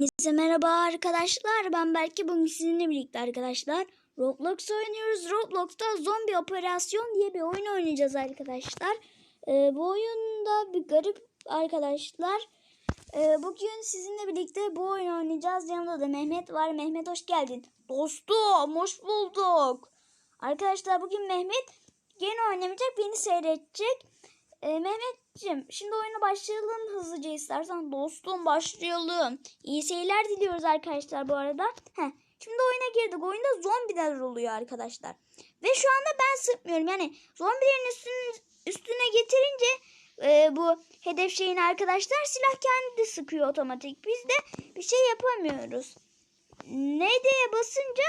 Herkese merhaba arkadaşlar. Ben belki bugün sizinle birlikte arkadaşlar. Roblox oynuyoruz. Roblox'ta zombi operasyon diye bir oyun oynayacağız arkadaşlar. Ee, bu oyunda bir garip arkadaşlar. Ee, bugün sizinle birlikte bu oyunu oynayacağız. Yanımda da Mehmet var. Mehmet hoş geldin. Dostum hoş bulduk. Arkadaşlar bugün Mehmet gene oynamayacak beni seyredecek. Ee, Mehmetciğim şimdi oyuna başlayalım hızlıca istersen. Dostum başlayalım. İyi seyirler diliyoruz arkadaşlar bu arada. Heh, şimdi oyuna girdik. Oyunda zombiler oluyor arkadaşlar. Ve şu anda ben sıkmıyorum. Yani zombilerin üstüne, üstüne getirince e, bu hedef şeyini arkadaşlar silah kendi sıkıyor otomatik. Biz de bir şey yapamıyoruz. ND'ye basınca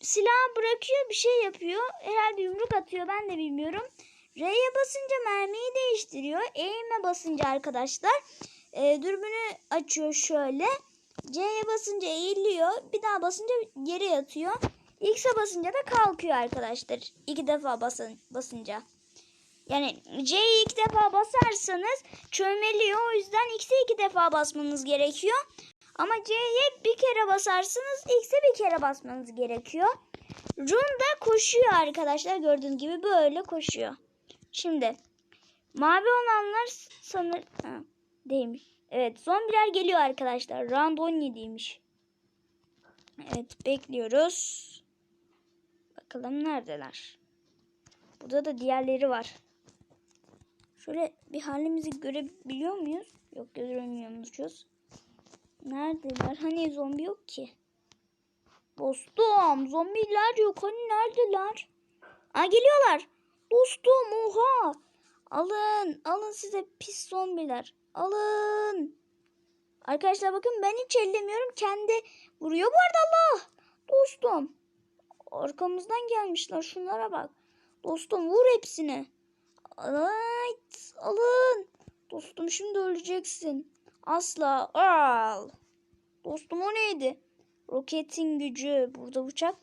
silah bırakıyor bir şey yapıyor. Herhalde yumruk atıyor ben de bilmiyorum. R'ye basınca mermiyi değiştiriyor. Eğime basınca arkadaşlar e, dürbünü açıyor şöyle. C'ye basınca eğiliyor. Bir daha basınca yere yatıyor. X'e basınca da kalkıyor arkadaşlar. İki defa basın, basınca. Yani C'yi iki defa basarsanız çömeliyor. O yüzden X'e iki defa basmanız gerekiyor. Ama C'ye bir kere basarsanız X'e bir kere basmanız gerekiyor. Run da koşuyor arkadaşlar. Gördüğünüz gibi böyle koşuyor. Şimdi mavi olanlar sanır ha, değilmiş. Evet zombiler geliyor arkadaşlar. Round 17'ymiş. Evet bekliyoruz. Bakalım neredeler. Burada da diğerleri var. Şöyle bir halimizi görebiliyor muyuz? Yok göremiyormuşuz. Neredeler? Hani zombi yok ki. Dostum zombiler yok. Hani neredeler? Aa geliyorlar. Dostum oha. Alın. Alın size pis zombiler. Alın. Arkadaşlar bakın ben hiç ellemiyorum. Kendi vuruyor bu arada Allah. Dostum. Arkamızdan gelmişler. Şunlara bak. Dostum vur hepsini. Ay, alın. Dostum şimdi öleceksin. Asla. Al. Dostum o neydi? Roketin gücü. Burada bıçak.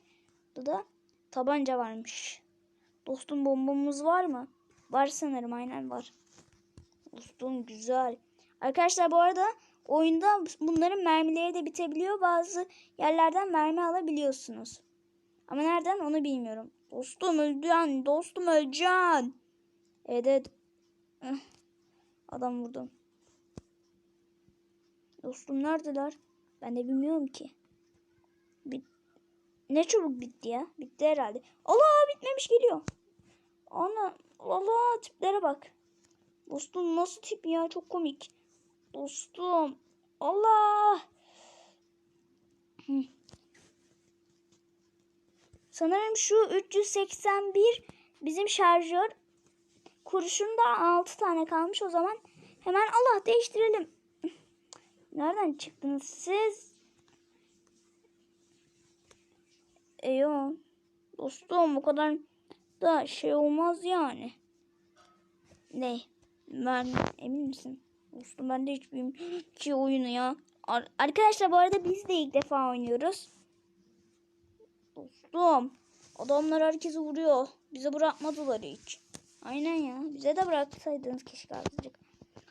Burada da tabanca varmış. Dostum bombamız var mı? Var sanırım aynen var. Dostum güzel. Arkadaşlar bu arada oyunda bunların mermileri de bitebiliyor. Bazı yerlerden mermi alabiliyorsunuz. Ama nereden onu bilmiyorum. Dostum öleceksin. Dostum öleceksin. Evet Adam vurdum. Dostum neredeler? Ben de bilmiyorum ki. Ne çabuk bitti ya. Bitti herhalde. Allah bitmemiş geliyor. Ana Allah tiplere bak. Dostum nasıl tip ya çok komik. Dostum Allah. Sanırım şu 381 bizim şarjör. Kurşunda 6 tane kalmış o zaman. Hemen Allah değiştirelim. Nereden çıktınız siz? Eyo. Dostum bu kadar da şey olmaz yani. Ne? Ben emin misin? Dostum ben de hiç bilmiyorum ki oyunu ya. Ar- Arkadaşlar bu arada biz de ilk defa oynuyoruz. Dostum adamlar herkesi vuruyor. Bize bırakmadılar hiç. Aynen ya. Bize de bıraksaydınız keşke azıcık.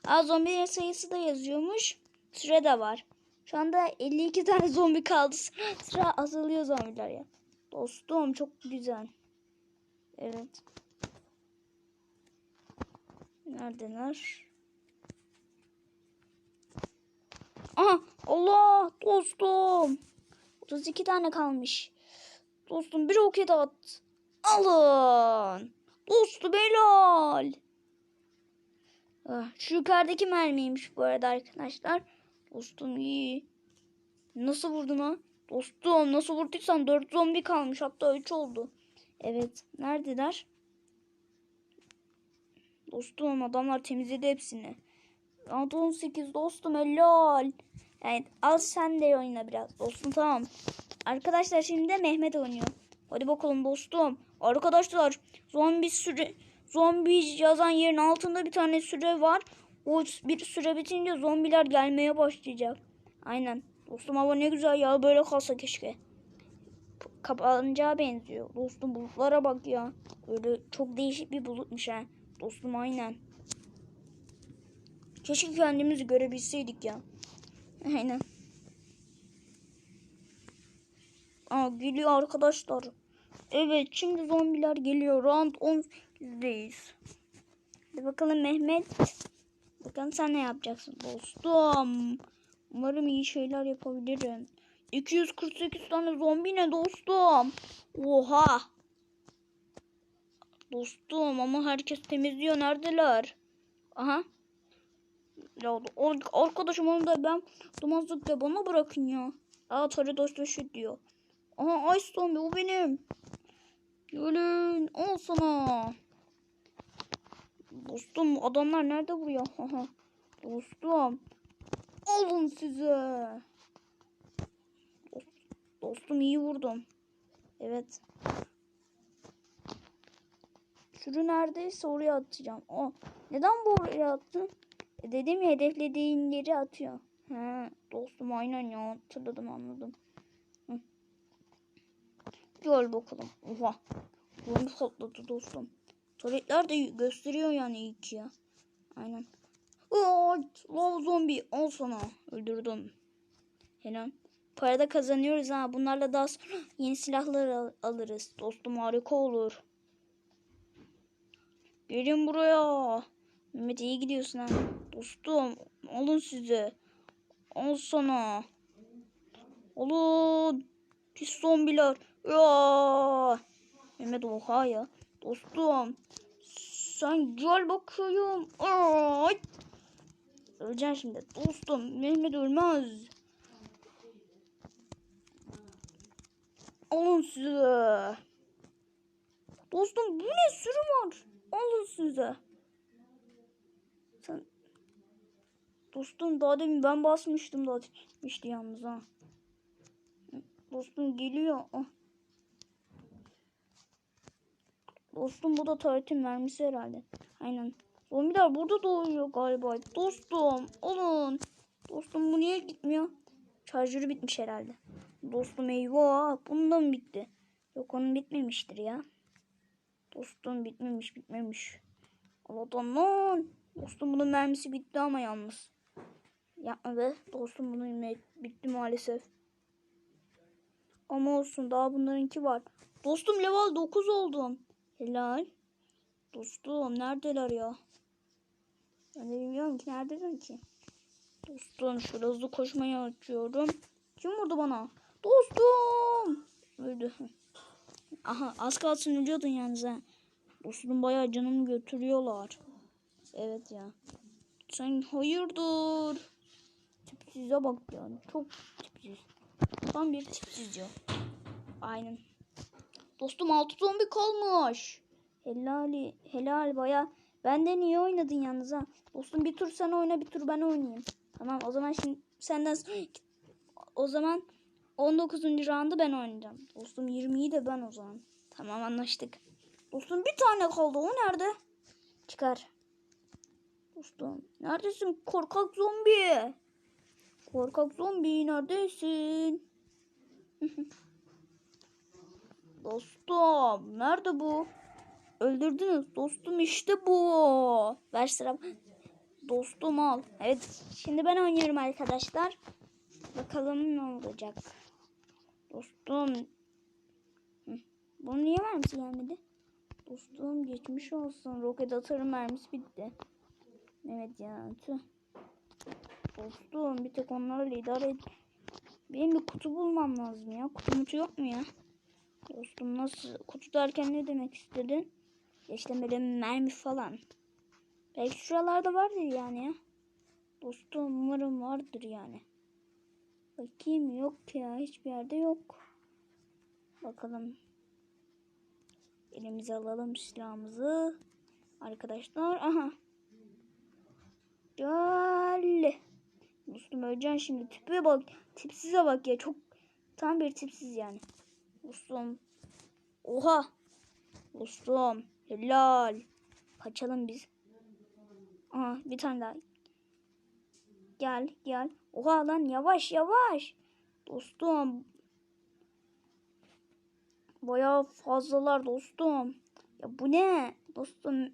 Aa zombilerin sayısı da yazıyormuş. Süre de var. Şu anda 52 tane zombi kaldı. Sıra azalıyor zombiler ya. Dostum çok güzel. Evet. Neredeler? Aha Allah dostum. 32 tane kalmış. Dostum bir roket at. Alın. Dostum helal. Ah, şu yukarıdaki mermiymiş bu arada arkadaşlar. Dostum iyi. Nasıl vurdun ha? Dostum nasıl vurduysan 4 zombi kalmış. Hatta 3 oldu. Evet. Neredeler? Dostum adamlar temizledi hepsini. Round 18 dostum helal. Evet al sen de oyna biraz dostum tamam. Arkadaşlar şimdi de Mehmet oynuyor. Hadi bakalım dostum. Arkadaşlar zombi süre zombi yazan yerin altında bir tane süre var. O bir süre bitince zombiler gelmeye başlayacak. Aynen. Dostum hava ne güzel ya böyle kalsa keşke. Kapanacağı benziyor. Dostum bulutlara bak ya. Öyle çok değişik bir bulutmuş ha. Dostum aynen. Keşke kendimizi görebilseydik ya. Aynen. Aa, geliyor arkadaşlar. Evet şimdi zombiler geliyor. Round 18'deyiz. Hadi bakalım Mehmet. Bakalım sen ne yapacaksın dostum. Umarım iyi şeyler yapabilirim. 248 tane zombi ne dostum? Oha. Dostum ama herkes temizliyor. Neredeler? Aha. Ya arkadaşım onu da ben dumazlıkla bana bırakın ya. Aa tarı dostu şu diyor. Aha Ice Zombie o benim. Gelin al sana. Dostum adamlar nerede buraya? Aha. Dostum. Alın size. Dost- Dostum iyi vurdum. Evet. Şuru neredeyse oraya atacağım. O neden bu oraya attın? E dedim ya hedeflediğin yeri atıyor. He, dostum aynen ya hatırladım anladım. Hı. Gel bakalım. Oha. Bomba patladı dostum. Tuvaletler de gösteriyor yani iyi ki ya. Aynen. Ay, lav zombi al sana. Öldürdüm. Helal. Para da kazanıyoruz ha. Bunlarla daha sonra yeni silahlar al- alırız. Dostum harika olur. Gelin buraya. Mehmet iyi gidiyorsun ha. Dostum alın size. Al sana. Alın. Pis zombiler. Ya. Mehmet oha ya. Dostum. Sen gel bakayım. Ay. Öleceksin şimdi. Dostum Mehmet ölmez. Alın size. Dostum bu ne sürü var? Alın size. Sen Dostum daha demin ben basmıştım da atmıştı yalnız ha. Dostum geliyor. Ah. Dostum bu da tarihin mermisi herhalde. Aynen. Zombiler burada doğuyor galiba. Dostum alın. Dostum bu niye gitmiyor? Şarjörü bitmiş herhalde. Dostum eyvah. Bunda mı bitti? Yok onun bitmemiştir ya. Dostum bitmemiş bitmemiş. Allah'tan lan. Dostum bunun mermisi bitti ama yalnız. Yapma be. Dostum bunun bitti maalesef. Ama olsun daha bunlarınki var. Dostum level 9 oldum. Helal. Dostum neredeler ya? Ben de bilmiyorum ki neredeler ki. Dostum şöyle hızlı koşmayı açıyorum. Kim vurdu bana? Dostum. Öldü. Aha az kalsın ölüyordun yalnız ha. Dostum bayağı canımı götürüyorlar. Evet ya. Sen hayırdır? Tipsize bak ya. Çok tipsiz. Tam bir tipsiz ya. Aynen. Dostum altı zombi kalmış. Helal, helal baya. Benden iyi oynadın yalnız ha. Dostum bir tur sen oyna bir tur ben oynayayım. Tamam o zaman şimdi senden o zaman 19. roundu ben oynayacağım. Dostum 20'yi de ben o zaman. Tamam anlaştık. Dostum bir tane kaldı. O nerede? Çıkar. Dostum neredesin korkak zombi? Korkak zombi neredesin? Dostum nerede bu? Öldürdünüz dostum işte bu. Ver sıra. Dostum al. Evet şimdi ben oynuyorum arkadaşlar. Bakalım ne olacak. Dostum. Hı, Bunun niye mermisi gelmedi? Dostum geçmiş olsun. Roket atarım mermisi bitti. Evet ya tüh. Dostum bir tek onlarla idare et. Benim bir kutu bulmam lazım ya. Kutu mutu yok mu ya? Dostum nasıl? Kutu derken ne demek istedin? Böyle mermi falan. Belki şuralarda vardır yani ya. Dostum umarım vardır yani. Bakayım yok ya. Hiçbir yerde yok. Bakalım. Elimize alalım silahımızı. Arkadaşlar. Aha. Gel. Dostum öleceksin şimdi. Tipe bak. Tipsize bak ya. Çok tam bir tipsiz yani. Dostum. Oha. Dostum. Helal. Kaçalım biz. Aha bir tane daha. Gel gel. Oha lan yavaş yavaş. Dostum. Bayağı fazlalar dostum. Ya bu ne? Dostum.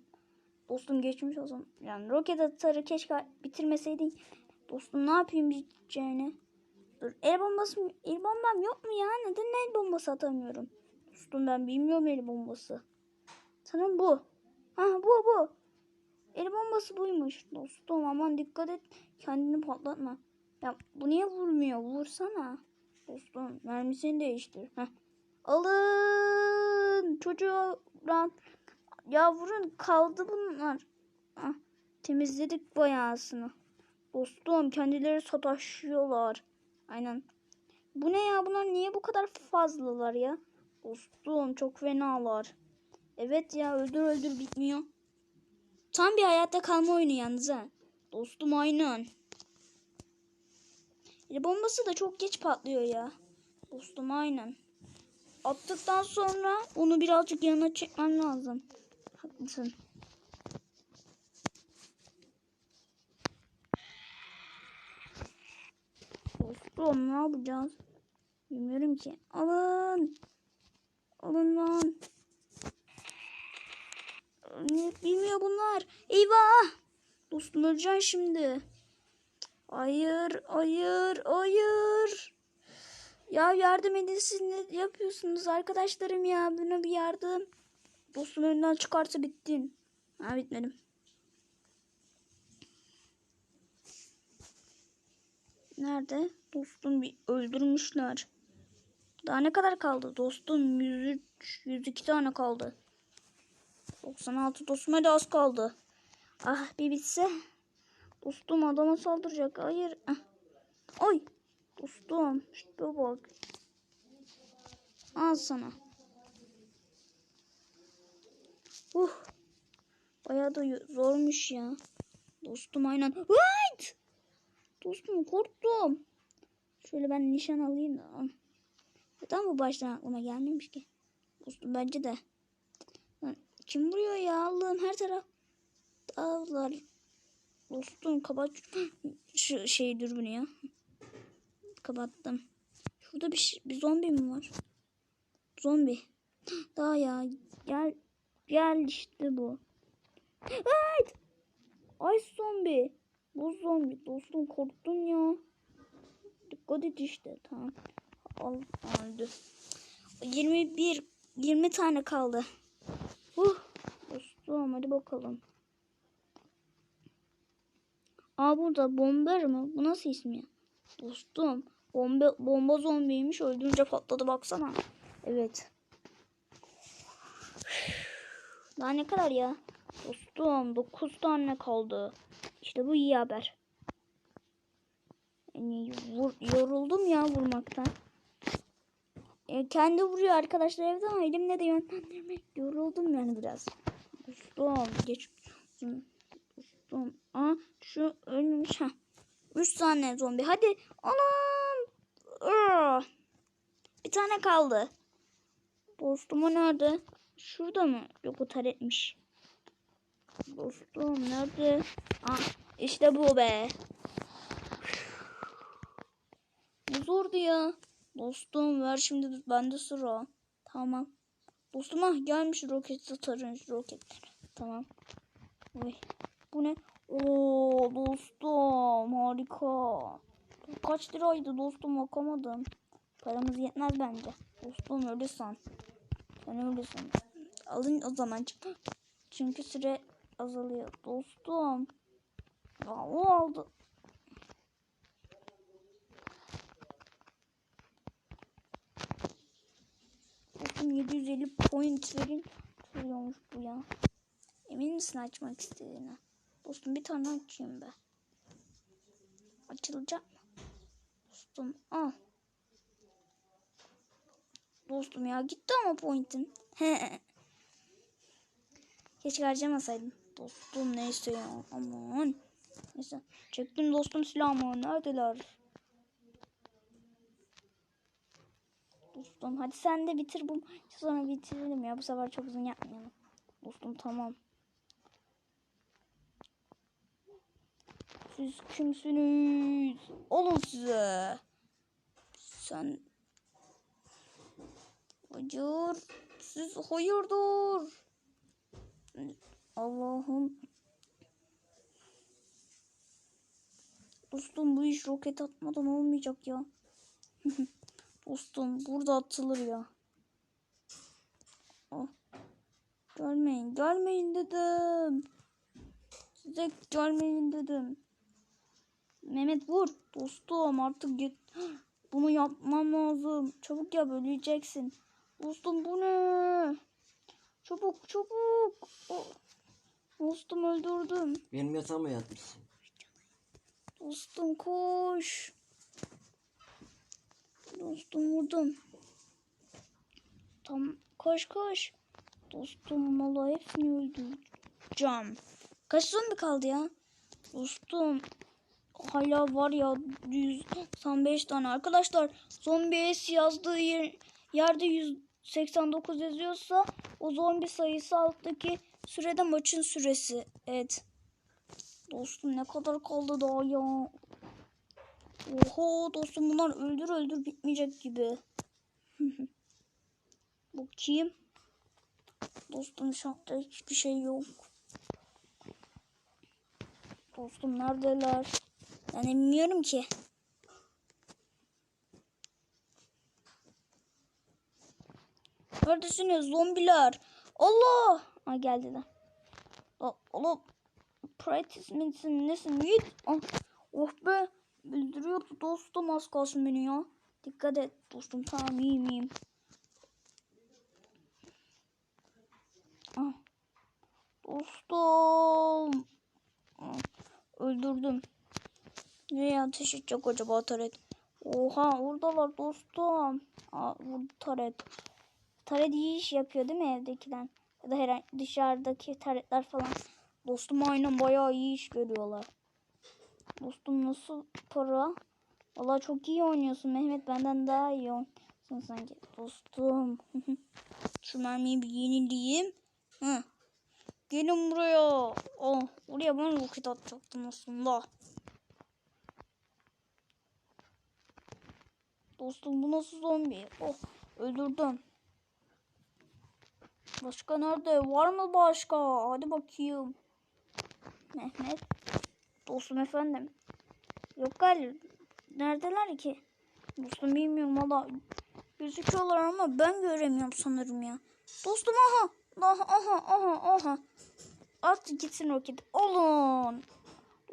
Dostum geçmiş olsun. Yani roket atarı keşke bitirmeseydin. Dostum ne yapayım biteceğini. Dur el bombası mı- el bombam yok mu ya? Neden el bombası atamıyorum? Dostum ben bilmiyorum el bombası. Sanırım bu. Ha bu bu. El bombası buymuş. Dostum aman dikkat et. Kendini patlatma. Ya bu niye vurmuyor? Vursana. Dostum mermisini değiştir. Heh. Alın. Çocuğu rahat. Ya vurun kaldı bunlar. Ah, temizledik bayağısını. Dostum kendileri sataşıyorlar. Aynen. Bu ne ya? Bunlar niye bu kadar fazlalar ya? Dostum çok fenalar. Evet ya öldür öldür bitmiyor. Tam bir hayatta kalma oyunu yalnız ha. Dostum aynen. El bombası da çok geç patlıyor ya. Dostum aynen. Attıktan sonra onu birazcık yanına çekmen lazım. Haklısın. Dostum ne yapacağız? Bilmiyorum ki. Alın lan. Ne bilmiyor bunlar. Eyvah. Dostum öleceksin şimdi. Hayır, hayır, hayır. Ya yardım edin siz ne yapıyorsunuz arkadaşlarım ya. Buna bir yardım. Dostum önünden çıkarsa bittin. Ha bitmedim. Nerede? Dostum bir öldürmüşler. Daha ne kadar kaldı? Dostum 103, 102 tane kaldı. 96 dostuma da az kaldı. Ah bir bitse. Dostum adama saldıracak. Hayır. Ah. Oy. Dostum. İşte bak. Al sana. Uh. Bayağı da zormuş ya. Dostum aynen. What? Dostum korktum. Şöyle ben nişan alayım da. Neden bu baştan aklıma gelmemiş ki? Dostum bence de. Kim vuruyor ya Allah'ım her taraf dağlar. Dostum kapat şu şey dürbünü ya. Kapattım. Şurada bir, şey- bir zombi mi var? Zombi. Daha ya gel gel işte bu. Evet. Ay zombi. Bu zombi. Dostum korktum ya. Dikkat et işte. Tamam. Al, öldü. 21 20 tane kaldı. Uh, hadi bakalım. Aa burada bomber mı? Bu nasıl ismi ya? Dostum bomba, bomba zombiymiş öldürünce patladı baksana. Evet. Daha ne kadar ya? Dostum 9 tane kaldı. İşte bu iyi haber. Yani vur, yoruldum ya vurmaktan. E, kendi vuruyor arkadaşlar evde ama elimle de yönlendirmek yoruldum yani biraz. Dostum geç. Dostum. Aa şu ölmüş ha. Üç tane zombi. Hadi. Anam. Bir tane kaldı. Dostum nerede? Şurada mı? Yok o taretmiş. Dostum nerede? Aa, işte bu be. Bu zordu ya. Dostum ver şimdi bende sıra. Tamam. Dostum ah gelmiş roket satarın roketler. Tamam. Oy. Bu ne? Oo dostum harika. Kaç liraydı dostum bakamadım. Paramız yetmez bence. Dostum öyle san. Sen öyle san. Alın o zaman. Çünkü süre azalıyor. Dostum. Ya o aldı. Dostum 750 point verin. Veriyormuş bu ya. Emin misin açmak istediğine? Dostum bir tane açayım be. Açılacak mı? Dostum al. Dostum ya gitti ama pointin. Keşke harcamasaydım. Dostum neyse ya aman. Neyse çektim dostum silahımı neredeler? Dostum hadi sen de bitir bu sonra bitirelim ya bu sefer çok uzun yapmayalım. Dostum tamam. Siz kimsiniz? Olun size. Sen... Hayır. Siz hayırdır? Allah'ım. Dostum bu iş roket atmadan olmayacak ya. Dostum burada atılır ya. Oh. Görmeyin, görmeyin dedim. Size görmeyin dedim. Mehmet vur. Dostum artık git. Bunu yapmam lazım. Çabuk yap öleceksin. Dostum bu ne? Çabuk çabuk. Oh. Dostum öldürdüm. Benim yatağıma yatmışsın. Dostum koş. Dostum vurdum. Tam koş koş. Dostum vallahi hepsini öldüreceğim. Kaç zombi kaldı ya? Dostum hala var ya 195 tane. Arkadaşlar zombi S yazdığı yer, yerde 189 yazıyorsa o zombi sayısı alttaki sürede maçın süresi. Evet. Dostum ne kadar kaldı daha ya? Oho dostum bunlar öldür öldür bitmeyecek gibi. Bakayım. Dostum şapta hiçbir şey yok. Dostum neredeler? Ben de bilmiyorum ki. Neredesiniz zombiler? Allah! Ha geldiler. La- Allah Practice misin nesin git. Ah, oh be. Öldürüyordu dostum az kalsın beni ya. Dikkat et dostum tamam iyiyim iyiyim. Ah. Dostum. Ah, Öldürdüm. Nereye ateş edecek acaba taret? Oha oradalar dostum. Aa, vurdu taret. Taret iyi iş yapıyor değil mi evdekiler? Ya da herhangi dışarıdaki taretler falan. Dostum aynen bayağı iyi iş görüyorlar. Dostum nasıl para? Valla çok iyi oynuyorsun Mehmet benden daha iyi oynuyorsun sanki. Dostum. Şu mermiyi bir yenileyim. Hı. Gelin buraya. Oh, oraya ben roket atacaktım aslında. Dostum bu nasıl zombi? Oh öldürdüm. Başka nerede? Var mı başka? Hadi bakayım. Mehmet. Dostum efendim. Yok galiba. Neredeler ki? Dostum bilmiyorum valla. Gözüküyorlar ama ben göremiyorum sanırım ya. Dostum aha. Aha aha aha aha. At gitsin roket. Olun.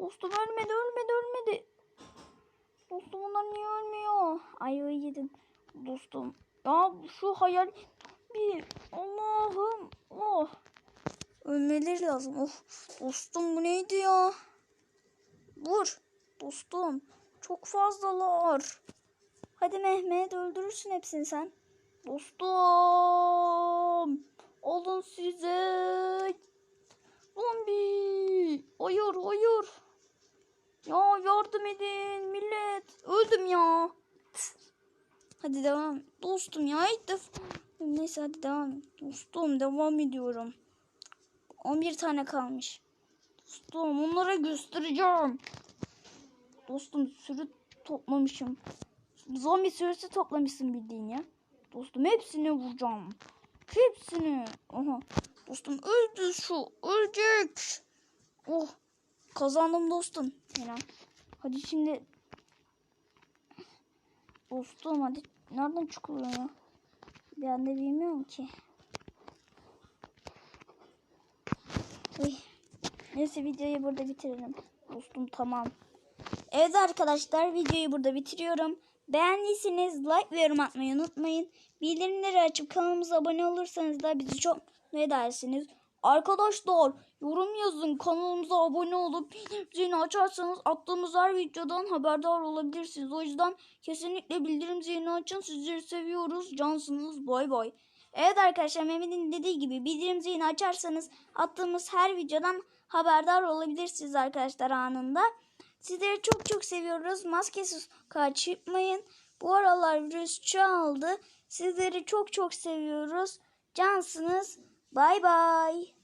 Dostum ölmedi ölmedi ölmedi. Dostum bunlar niye ölmüyor? Ayvayı yedin. Dostum. Ya şu hayal bir Allah'ım. Oh. Ölmeleri lazım. Of. Dostum bu neydi ya? Vur. Dostum. Çok fazlalar. Hadi Mehmet öldürürsün hepsini sen. Dostum. Olun size. Zombi. Hayır hayır. Ya yardım edin millet. Öldüm ya. Hadi devam. Dostum ya ilk defa. Neyse hadi devam. Dostum devam ediyorum. 11 tane kalmış. Dostum onlara göstereceğim. Dostum sürü toplamışım. Zombi sürüsü toplamışsın bildiğin ya. Dostum hepsini vuracağım. Hepsini. Aha. Dostum öldü şu. Ölecek. Oh. Kazandım dostum. Helal. Hadi şimdi. Dostum hadi. Nereden çıkılıyor ya? Ben de bilmiyorum ki. Uy. Neyse videoyu burada bitirelim. Dostum tamam. Evet arkadaşlar videoyu burada bitiriyorum. Beğendiyseniz like ve yorum atmayı unutmayın. Bildirimleri açıp kanalımıza abone olursanız da bizi çok mutlu edersiniz. Arkadaşlar yorum yazın kanalımıza abone olup zilini açarsanız attığımız her videodan haberdar olabilirsiniz. O yüzden kesinlikle bildirim zilini açın. Sizleri seviyoruz. Cansınız. Bay bay. Evet arkadaşlar Mehmet'in dediği gibi bildirim zilini açarsanız attığımız her videodan haberdar olabilirsiniz arkadaşlar anında. Sizleri çok çok seviyoruz. Maskesiz sokağa çıkmayın. Bu aralar virüs çoğaldı. Sizleri çok çok seviyoruz. Cansınız. Bay bay.